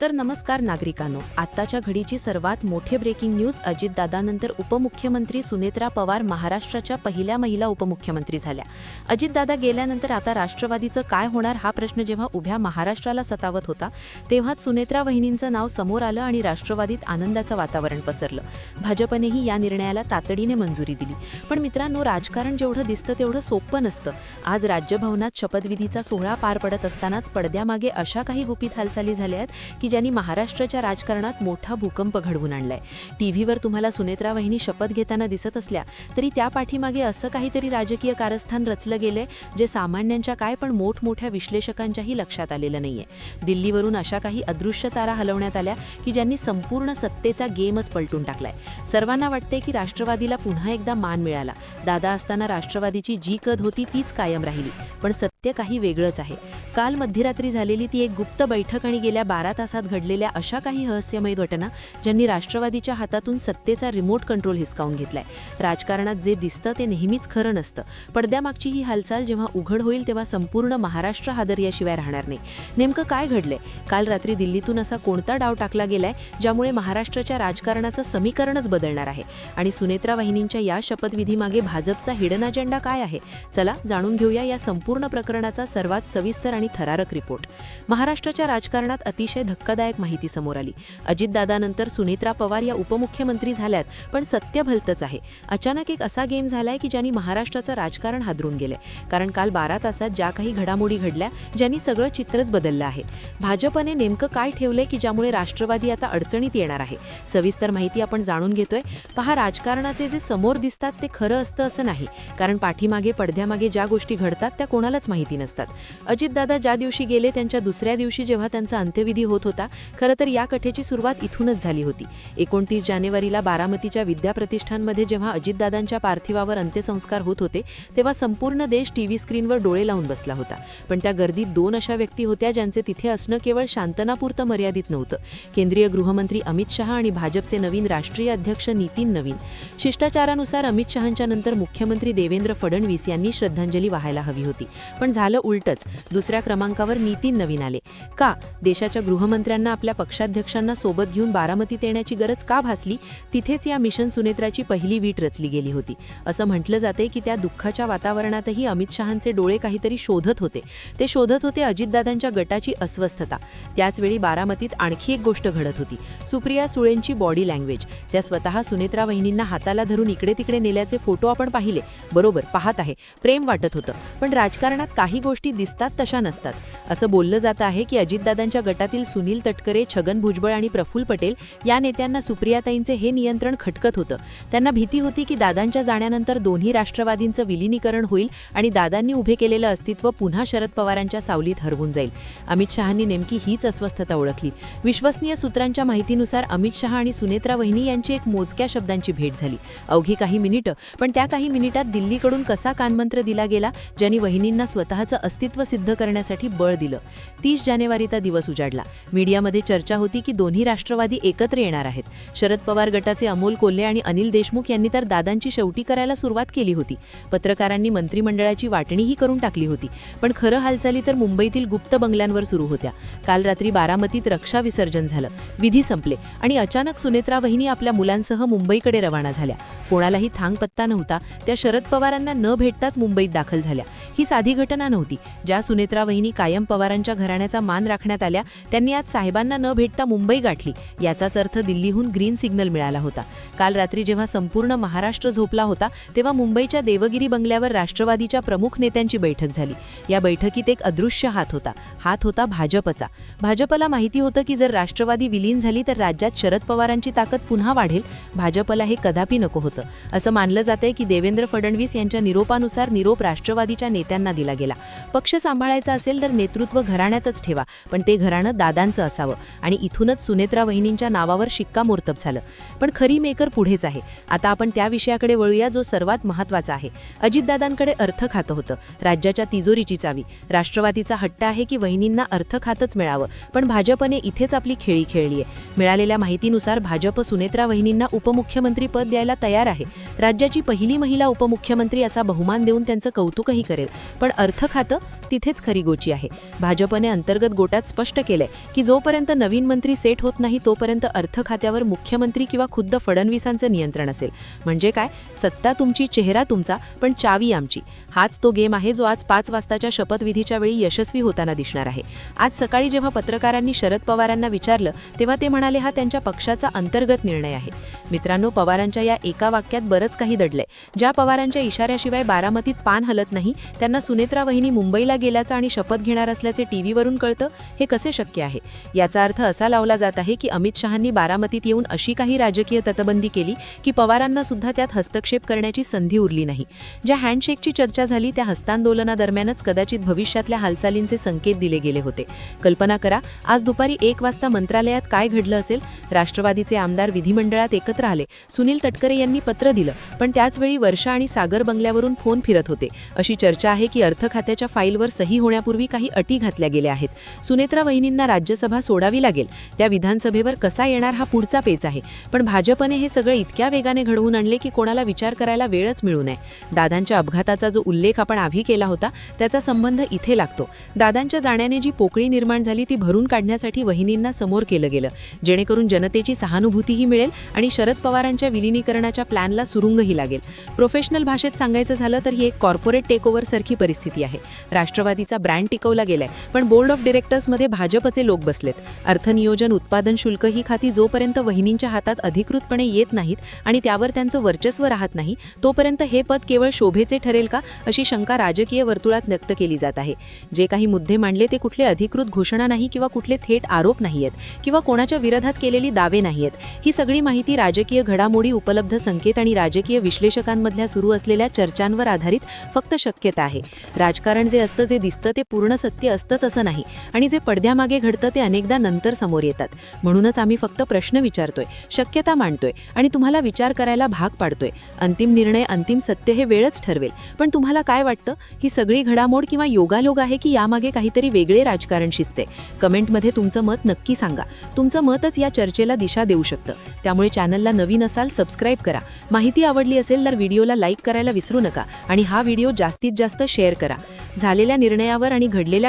तर नमस्कार नागरिकांनो आत्ताच्या घडीची सर्वात मोठे ब्रेकिंग न्यूज अजितदादानंतर उपमुख्यमंत्री सुनेत्रा पवार महाराष्ट्राच्या पहिल्या महिला उपमुख्यमंत्री झाल्या. अजितदादा गेल्यानंतर आता राष्ट्रवादीचं काय होणार हा प्रश्न जेव्हा उभ्या महाराष्ट्राला सतावत होता तेव्हाच सुनेत्रा वहिनींचं नाव समोर आलं आणि राष्ट्रवादीत आनंदाचं वातावरण पसरलं. भाजपनेही या निर्णयाला तातडीने मंजुरी दिली. पण मित्रांनो राजकारण जेवढं दिसतं तेवढं सोपं नसतं. आज राज्यभवनात शपथविधीचा सोहळा पार पडत असतानाच पडद्यामागे अशा काही गुपित हालचाली झाल्या आहेत की ज्यांनी महाराष्ट्राच्या राजकारणात मोठा भूकंप घडवून आणलाय. टीव्हीवर तुम्हाला सुनेत्रा वहिनी शपथ घेताना दिसत असल्या तरी त्या पाठीमागे असं काहीतरी राजकीय कारस्थान रचलं गेलंय जे सामान्यांच्या काय पण मोठमोठ्या विश्लेषकांच्याही लक्षात आलेलं नाहीये. दिल्लीवरून अशा काही अदृश्य तारा हलवण्यात आल्या की ज्यांनी संपूर्ण सत्तेचा गेमच पलटून टाकलाय. सर्वांना वाटते की राष्ट्रवादीला पुन्हा एकदा मान मिळाला. दादा असताना राष्ट्रवादीची जी कद होती तीच कायम राहिली. पण सत्य काही वेगळंच आहे. काल मध्यरात्री झालेली ती एक गुप्त बैठक आणि गेल्या बारा तासात घडलेल्या अशा काही रहस्यमय घटना ज्यांनी राष्ट्रवादीच्या हातातून सत्तेचा रिमोट कंट्रोल हिसकावून घेतलाय. राजकारणात जे दिसतं ते नेहमीच खरं नसतं. पडद्यामागची ही हालचाल जेव्हा उघड होईल तेव्हा संपूर्ण महाराष्ट्र हादर्याशिवाय राहणार नाही. नेमकं काय घडलंय? काल रात्री दिल्लीतून असा कोणता डाव टाकला गेलाय ज्यामुळे महाराष्ट्राच्या राजकारणाचं समीकरणच बदलणार आहे? आणि सुनेत्रा वाहिनींच्या या शपथविधीमागे भाजपचा हिडन अजेंडा काय आहे? चला जाणून घेऊया या संपूर्ण प्रकरणाचा सर्वात सविस्तर आणि थरारक रिपोर्ट. महाराष्ट्राच्या राजकारणात अतिशय धक्कादायक माहिती समोर आली. अजितदादानंतर सुनेत्रा पवार या उपमुख्यमंत्री झाल्यात पण सत्य भलतंच आहे. अचानक एक असा गेम झालाय की ज्यांनी महाराष्ट्राचं राजकारण हादरून गेलंय. कारण काल बारा तासात ज्या काही घडामोडी घडल्या ज्यांनी सगळं चित्रच बदललं आहे. भाजपने नेमकं काय ठेवलंय की ज्यामुळे राष्ट्रवादी आता अडचणीत येणार आहे? सविस्तर माहिती आपण जाणून घेतोय. पहा राजकारणाचे जे समोर दिसतात ते खरं असतं असं नाही. कारण पाठीमागे पडद्यामागे ज्या गोष्टी घडतात त्या कोणालाच माहिती नसतात. अजितदादा ज्या दिवशी गेले त्यांच्या दुसऱ्या दिवशी जेव्हा त्यांचा अंत्यविधी होत होता खरं तर या कथेची सुरुवात इथूनच झाली होती. एकोणतीस जानेवारीला बारामतीच्या विद्याप्रतिष्ठानमध्ये जेव्हा अजितदादांच्या पार्थिवावर अंत्यसंस्कार होत होते तेव्हा संपूर्ण देश टीव्ही स्क्रीनवर डोळे लावून बसला होता. पण त्या गर्दीत दोन अशा व्यक्ती होत्या ज्यांचे तिथे असणं केवळ शांतनापुरतं मर्यादित नव्हतं. केंद्रीय गृहमंत्री अमित शहा आणि भाजपचे नवीन राष्ट्रीय अध्यक्ष नितीन नवीन. शिष्टाचारानुसार अमित शहांच्या नंतर मुख्यमंत्री देवेंद्र फडणवीस यांनी श्रद्धांजली वाहायला हवी होती. पण झालं उलटच. दुसऱ्या क्रमांकावर नितीन नवीन आले. का? देशाच्या गृहमंत्र्यांना आपल्या पक्षाध्यक्षांना सोबत घेऊन बारामतीत येण्याची गरज का भासली? तिथेच या मिशन सुनेत्राची पहिली वीट रचली गेली होती. असं म्हटलं जाते की त्या दुःखाच्या वातावरणातही अमित शहांचे डोळे काहीतरी शोधत होते. ते शोधत होते अजितदादांच्या गटाची अस्वस्थता. त्याचवेळी बारामतीत आणखी एक गोष्ट घडत होती. सुप्रिया सुळेंची बॉडी लँग्वेज. त्या स्वतः सुनेत्रा वहिनींना हाताला धरून इकडे तिकडे नेल्याचे फोटो आपण पाहिले. बरोबर पाहत आहे. प्रेम वाटत होतं. पण राजकारणात काही गोष्टी दिसतात तशा नसतात. असं बोललं जात आहे की अजितदादांच्या गटातील सुनील तटकरे छगन भुजबळ आणि प्रफुल्ल पटेल या नेत्यांना सुप्रियाताईंचे हे नियंत्रण खटकत होतं. त्यांना भीती होती की दादांच्या जाण्यानंतर दोन्ही राष्ट्रवादींचं विलिनीकरण होईल आणि दादांनी उभे केलेलं अस्तित्व पुन्हा शरद पवारांच्या सावलीत हरवून जाईल. अमित शहांनी नेमकी हीच अस्वस्थता ओळखली. विश्वसनीय सूत्रांच्या माहितीनुसार अमित शहा आणि सुनेत्रा वहिनी यांची एक मोजक्या शब्दांची भेट झाली. अवघी काही मिनिटं पण त्या काही मिनिटात दिल्लीकडून कसा कानमंत्र दिला गेला ज्यांनी वहिनींना स्वतःचं अस्तित्व सिद्ध करण्यासाठी बळ दिलं. तीस जानेवारीचा दिवस उजाडला. मीडियामध्ये चर्चा होती की दोन्ही राष्ट्रवादी एकत्र येणार आहेत. शरद पवार गटाचे अमोल कोल्हे आणि अनिल देशमुख यांनी तर दादांची शेवटी करायला सुरुवात केली होती. पत्रकारांनी मंत्रिमंडळाची वाटणीही करून टाकली होती. पण खरं हालचाली तर मुंबईतील गुप्त बंगल्यांवर सुरू होत्या. काल रात्री बारामतीत रक्षा विसर्जन झालं. विधी संपले आणि अचानक सुनेत्रा वहिनी आपल्या मुलांसह मुंबईकडे रवाना झाल्या. कोणालाही थांग पत्ता नव्हता. त्या शरद पवारांना न भेटताच मुंबईत दाखल झाल्या. ही साधी घटना नव्हती. ज्या सुनेत्रा वहिनी कायम पवारांच्या घराण्याचा मान राखण्यात आल्या. त्यांनी आज साहेबांना न भेटता मुंबई गाठली. याचाच अर्थ दिल्लीहून ग्रीन सिग्नल मिळाला होता. काल रात्री जेव्हा संपूर्ण महाराष्ट्र झोपला होता तेव्हा मुंबईच्या देवगिरी बंगल्यावर राष्ट्रवादीच्या प्रमुख नेत्यांची बैठक झाली. या बैठकीत एक अदृश्य हात होता. हात होता भाजपचा. भाजपला माहिती होतं की जर राष्ट्रवादी विलीन झाली तर राज्यात शरद पवारांची ताकद पुन्हा वाढेल. भाजपला हे कदापि नको होतं. असं मानलं जातंय की देवेंद्र फडणवीस यांच्या निरोपानुसार निरोप राष्ट्रवादीच्या नेत्यांना दिला गेला. पक्ष सांभाळायचा असेल तर नेतृत्व घराण्यातच ठेवा. पण ते घराणं दादांचं असावं. आणि इथूनच सुनेत्रा वहिनींच्या नावावर शिक्कामोर्तब झालं. पण खरी मेकर पुढेच आहे. आता आपण त्या विषयाकडे वळूया जो सर्वात महत्त्वाचा आहे. अजितदादांकडे अर्थ खातं होतं. राज्याच्या तिजोरीची चावी. राष्ट्रवादीचा हट्ट आहे की वहिनींना अर्थ खातच मिळावं. पण भाजपने इथेच आपली खेळी खेळली आहे मिळालेल्या माहितीनुसार भाजप सुनेत्रा वहिनींना उपमुख्यमंत्री पद द्यायला तयार आहे. राज्याची पहिली महिला उपमुख्यमंत्री असा बहुमान देऊन त्यांचं कौतुकही करेल. पण अर्थ खातं तिथेच खरी गोची आहे. भाजपने अंतर्गत गोटात स्पष्ट केलंय की जोपर्यंत नवीन मंत्री सेट होत नाही तोपर्यंत अर्थ खात्यावर मुख्यमंत्री किंवा खुद्द फडणवीसांचं नियंत्रण असेल. म्हणजे काय? सत्ता तुमची चेहरा तुमचा पण चावी आमची. हाच तो गेम आहे जो आज पाच वाजताच्या शपथविधीच्या वेळी यशस्वी होताना दिसणार आहे. आज सकाळी जेव्हा पत्रकारांनी शरद पवारांना विचारलं तेव्हा ते म्हणाले हा त्यांच्या पक्षाचा अंतर्गत निर्णय आहे. मित्रांनो पवारांच्या या एका वाक्यात बरंच काही दडलंय. ज्या पवारांच्या इशाऱ्याशिवाय बारामतीत पान हलत नाही त्यांना सुनेत्रा वहिनी मुंबईला गेल्याचा आणि शपथ घेणार असल्याचे टीव्हीवरून कळतं हे कसे शक्य आहे? याचा अर्थ असा लावला जात आहे की अमित शहांनी बारामतीत येऊन अशी काही राजकीय तटबंदी केली की पवारांना सुद्धा त्यात हस्तक्षेप करण्याची संधी उरली नाही. ज्या हँडशेकची चर्चा झाली त्या हस्तांदोलनादरम्यानच कदाचित भविष्यातल्या हालचालींचे संकेत दिले गेले होते. कल्पना करा आज दुपारी एक वाजता मंत्रालयात काय घडलं असेल? राष्ट्रवादीचे आमदार विधिमंडळात एकत्र आले. सुनील तटकरे यांनी पत्र दिलं पण त्याचवेळी वर्षा आणि सागर बंगल्यावरून फोन फिरत होते. अशी चर्चा आहे की अर्थ खात्याच्या फाईलवर सही होण्यापूर्वी काही अटी घातल्या गेल्या आहेत. सुनेत्रा वहिनींना राज्यसभा सोडावी लागेल. त्या विधानसभेवर कसा येणार हा पुढचा पेच आहे. पण भाजपने हे सगळं इतक्या वेगाने घडवून आणले की कोणाला विचार करायला वेळच मिळू नये. दादांच्या अपघाताचा जो उल्लेख आपण आधी केला होता त्याचा संबंध इथे लागतो. दादांच्या जाण्याने जी पोकळी निर्माण झाली ती भरून काढण्यासाठी वहिनींना समोर केलं गेलं. जेणेकरून जनतेची सहानुभूतीही मिळेल आणि शरद पवारांच्या विलिनीकरणाच्या प्लॅनला सुरुंगही लागेल. प्रोफेशनल भाषेत सांगायचं झालं तर ही एक कॉर्पोरेट टेकओव्हर सारखी परिस्थिती आहे. राष्ट्रवादीचा ब्रँड ब्रँड टिकवला गेलाय. पण बोर्ड ऑफ डिरेक्टर्समध्ये भाजपचे लोक बसलेत. अर्थनियोजन उत्पादन शुल्क ही खाती जोपर्यंत वहिनींच्या हातात अधिकृतपणे येत नाहीत आणि त्यावर त्यांचं वर्चस्व राहत नाही तोपर्यंत हे पद केवळ शोभेचे ठरेल का अशी शंका राजकीय वर्तुळात व्यक्त केली जात आहे. जे काही मुद्दे मांडले ते कुठले अधिकृत घोषणा नाही किंवा कुठले थेट आरोप नाही आहेत किंवा कोणाच्या विरोधात केलेली दावे नाही आहेत ही सगळी माहिती राजकीय घडामोडी उपलब्ध संकेत आणि राजकीय विश्लेषकांमधल्या सुरू असलेल्या चर्चांवर आधारित फक्त शक्यता आहे. राजकारण जे असतं जे दिसतं ते पूर्ण सत्य असतंच असं नाही. आणि जे पडद्यामागे घडतं ते अनेकदा नंतर समोर येतात. म्हणूनच आम्ही फक्त प्रश्न विचारतोय शक्यता मांडतोय आणि तुम्हाला विचार करायला भाग पाडतोय. अंतिम निर्णय अंतिम सत्य हे वेळच ठरवेल. पण तुम्हाला काय वाटतं? ही सगळी घडामोड किंवा योगायोग आहे की यामागे काहीतरी वेगळे राजकारण शिजते कमेंटमध्ये तुमचं मत नक्की सांगा. तुमचं मतच या चर्चेला दिशा देऊ शकतं. त्यामुळे चॅनलला नवीन असाल सबस्क्राईब करा. माहिती आवडली असेल तर व्हिडिओला लाईक करायला विसरू नका आणि हा व्हिडिओ जास्तीत जास्त शेअर करा. झालेल्या निर्णयावर आणि घडलेल्या